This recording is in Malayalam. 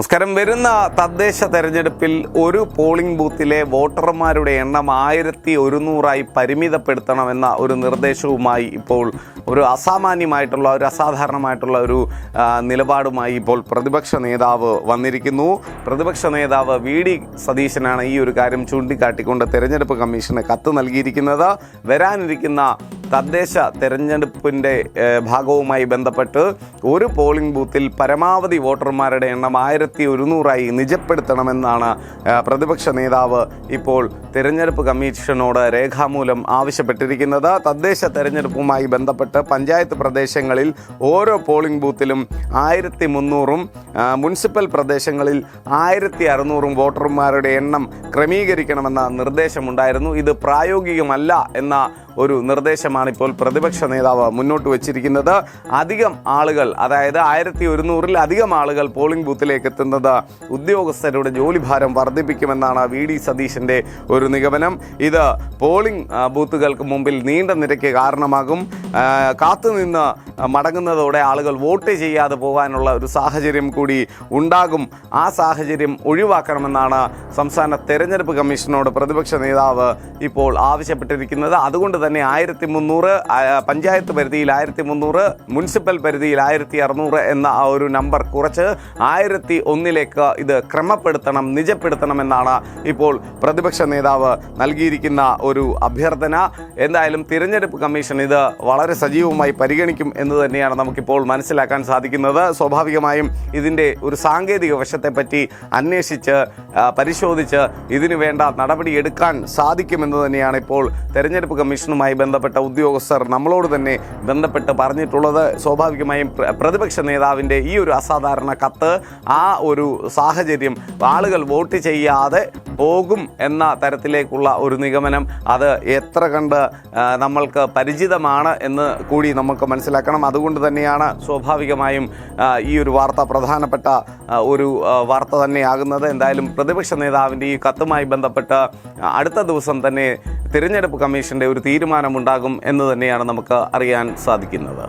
നമസ്കാരം. വരുന്ന തദ്ദേശ തെരഞ്ഞെടുപ്പിൽ ഒരു പോളിംഗ് ബൂത്തിലെ വോട്ടർമാരുടെ എണ്ണം ആയിരത്തി ഒരുന്നൂറായി പരിമിതപ്പെടുത്തണമെന്ന ഒരു നിർദ്ദേശവുമായി ഇപ്പോൾ ഒരു അസാമാന്യമായിട്ടുള്ള ഒരു അസാധാരണമായിട്ടുള്ള ഒരു നിലപാടുമായി ഇപ്പോൾ പ്രതിപക്ഷ നേതാവ് വന്നിരിക്കുന്നു. പ്രതിപക്ഷ നേതാവ് വി ഡി സതീശനാണ് ഈ ഒരു കാര്യം ചൂണ്ടിക്കാട്ടിക്കൊണ്ട് തെരഞ്ഞെടുപ്പ് കമ്മീഷന് കത്ത് നൽകിയിരിക്കുന്നത്. വരാനിരിക്കുന്ന തദ്ദേശ തെരഞ്ഞെടുപ്പിന്റെ ഭാഗവുമായി ബന്ധപ്പെട്ട് ഒരു പോളിംഗ് ബൂത്തിൽ പരമാവധി വോട്ടർമാരുടെ എണ്ണം ആയിരത്തി ഒരുന്നൂറായി നിജപ്പെടുത്തണമെന്നാണ് പ്രതിപക്ഷ നേതാവ് ഇപ്പോൾ തിരഞ്ഞെടുപ്പ് കമ്മീഷനോട് രേഖാമൂലം ആവശ്യപ്പെട്ടിരിക്കുന്നത്. തദ്ദേശ തെരഞ്ഞെടുപ്പുമായി ബന്ധപ്പെട്ട് പഞ്ചായത്ത് പ്രദേശങ്ങളിൽ ഓരോ പോളിംഗ് ബൂത്തിലും ആയിരത്തി മുന്നൂറും മുനിസിപ്പൽ പ്രദേശങ്ങളിൽ ആയിരത്തി അറുന്നൂറും വോട്ടർമാരുടെ എണ്ണം ക്രമീകരിക്കണമെന്ന നിർദ്ദേശമുണ്ടായിരുന്നു. ഇത് പ്രായോഗികമല്ല എന്ന ഒരു നിർദ്ദേശമാണ് ഇപ്പോൾ പ്രതിപക്ഷ നേതാവ് മുന്നോട്ട് വച്ചിരിക്കുന്നത്. അധികം ആളുകൾ അതായത് ആയിരത്തി ഒരുന്നൂറിലധികം ആളുകൾ പോളിംഗ് ബൂത്തിലേക്ക് എത്തുന്നത് ഉദ്യോഗസ്ഥരുടെ ജോലിഭാരം വർദ്ധിപ്പിക്കുമെന്നാണ് വി ഡി സതീശന്റെ ഒരു നിഗമനം. ഇത് പോളിംഗ് ബൂത്തുകൾക്ക് മുമ്പിൽ നീണ്ട നിരക്ക് കാരണമാകും. കാത്തുനിന്ന് മടങ്ങുന്നതോടെ ആളുകൾ വോട്ട് ചെയ്യാതെ പോകാനുള്ള ഒരു സാഹചര്യം കൂടി ഉണ്ടാകും. ആ സാഹചര്യം ഒഴിവാക്കണമെന്നാണ് സംസ്ഥാന തെരഞ്ഞെടുപ്പ് കമ്മീഷനോട് പ്രതിപക്ഷ നേതാവ് ഇപ്പോൾ ആവശ്യപ്പെട്ടിരിക്കുന്നത്. അതുകൊണ്ട് തന്നെ ആയിരത്തി മുന്നൂറ് പഞ്ചായത്ത് പരിധിയിൽ ആയിരത്തി മുന്നൂറ് മുനിസിപ്പൽ പരിധിയിൽ ആയിരത്തി അറുന്നൂറ് എന്ന ആ ഒരു നമ്പർ കുറച്ച് ആയിരത്തി ഒന്നിലേക്ക് ഇത് ക്രമപ്പെടുത്തണം നിജപ്പെടുത്തണമെന്നാണ് ഇപ്പോൾ പ്രതിപക്ഷ നേതാവ് നൽകിയിരിക്കുന്ന ഒരു അഭ്യർത്ഥന. എന്തായാലും തിരഞ്ഞെടുപ്പ് കമ്മീഷൻ ഇത് വളരെ സജീവമായി പരിഗണിക്കും എന്ന് തന്നെയാണ് നമുക്കിപ്പോൾ മനസ്സിലാക്കാൻ സാധിക്കുന്നത്. സ്വാഭാവികമായും ഇതിന്റെ ഒരു സാങ്കേതിക വശത്തെപ്പറ്റി അന്വേഷിച്ച് പരിശോധിച്ച് ഇതിനു വേണ്ട നടപടി എടുക്കാൻ സാധിക്കുമെന്ന് തന്നെയാണ് ഇപ്പോൾ തെരഞ്ഞെടുപ്പ് കമ്മീഷനുമായി ബന്ധപ്പെട്ട ഉദ്യോഗസ്ഥർ നമ്മളോട് തന്നെ ബന്ധപ്പെട്ട് പറഞ്ഞിട്ടുള്ളത്. സ്വാഭാവികമായും പ്രതിപക്ഷ നേതാവിന്റെ ഈ ഒരു അസാധാരണ കത്ത് ആ ഒരു സാഹചര്യം ആളുകൾ വോട്ട് ചെയ്യാതെ പോകും എന്ന തരത്തിലേക്കുള്ള ഒരു നിഗമനം അത് എത്ര കണ്ട് നമ്മൾക്ക് പരിചിതമാണ് എന്ന് കൂടി നമുക്ക് മനസ്സിലാക്കണം. അതുകൊണ്ട് തന്നെയാണ് സ്വാഭാവികമായും ഈ ഒരു വാർത്ത പ്രധാനപ്പെട്ട ഒരു വാർത്ത തന്നെയാകുന്നത്. എന്തായാലും പ്രതിപക്ഷ നേതാവിന്റെ ഈ കത്തുമായി ബന്ധപ്പെട്ട് അടുത്ത ദിവസം തന്നെ തിരഞ്ഞെടുപ്പ് കമ്മീഷന്റെ ഒരു തീരുമാനമുണ്ടാകും എന്ന് തന്നെയാണ് നമുക്ക് അറിയാൻ സാധിക്കുന്നത്.